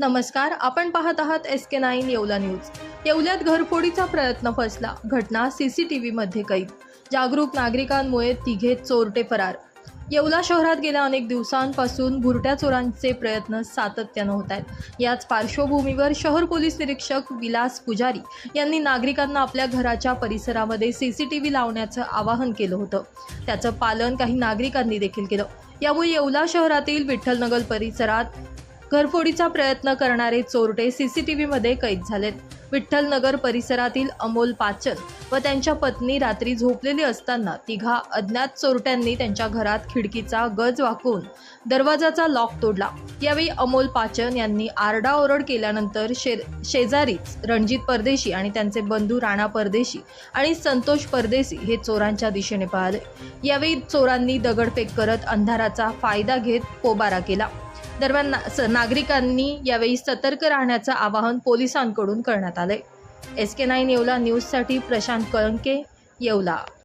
नमस्कार आपण पाहत आहात S K nine Yeola news. येवल्यात घरफोडीचा प्रयत्न फसला घटना सीसीटीव्हीमध्ये कैद. जागरूक नागरिकांमुळे तिघे चोरटे फरार. येवला शहरात गेल्या अनेक दिवसांपासून भुरट्या चोरांचे प्रयत्न सातत्यानं होत आहेत याच पार्श्वभूमीवर शहर पोलीस निरीक्षक विलास पुजारी यांनी नागरिकांना आपल्या घराच्या परिसरामध्ये सीसीटीव्ही लावण्याचं आवाहन केलं होतं. त्याचं पालन काही नागरिकांनी देखील केलं. यामुळे येवला शहरातील विठ्ठलनगर परिसरात घरफोडीचा प्रयत्न करणारे चोरटे सीसीटीव्हीमध्ये कैद झालेत. विठ्ठलनगर परिसरातील अमोल पाचन व त्यांच्या पत्नी रात्री झोपलेली असताना तिघा अज्ञात चोरट्यांनी त्यांच्या घरात खिडकीचा गज वाकवून दरवाजाचा लॉक तोडला. यावेळी अमोल पाचन यांनी आरडाओरड केल्यानंतर शे शेजारीच रणजित परदेशी आणि त्यांचे बंधू राणा परदेशी आणि संतोष परदेशी हे चोरांच्या दिशेने पळाले. यावेळी चोरांनी दगडफेक करत अंधाराचा फायदा घेत पोबारा केला. दरम्यान ना- स- नागरिकांनी यावेळी सतर्क राहण्याचं आवाहन पोलिसांकडून करण्यात आले एस के नाईन येवला न्यूजसाठी प्रशांत कळंके येवला.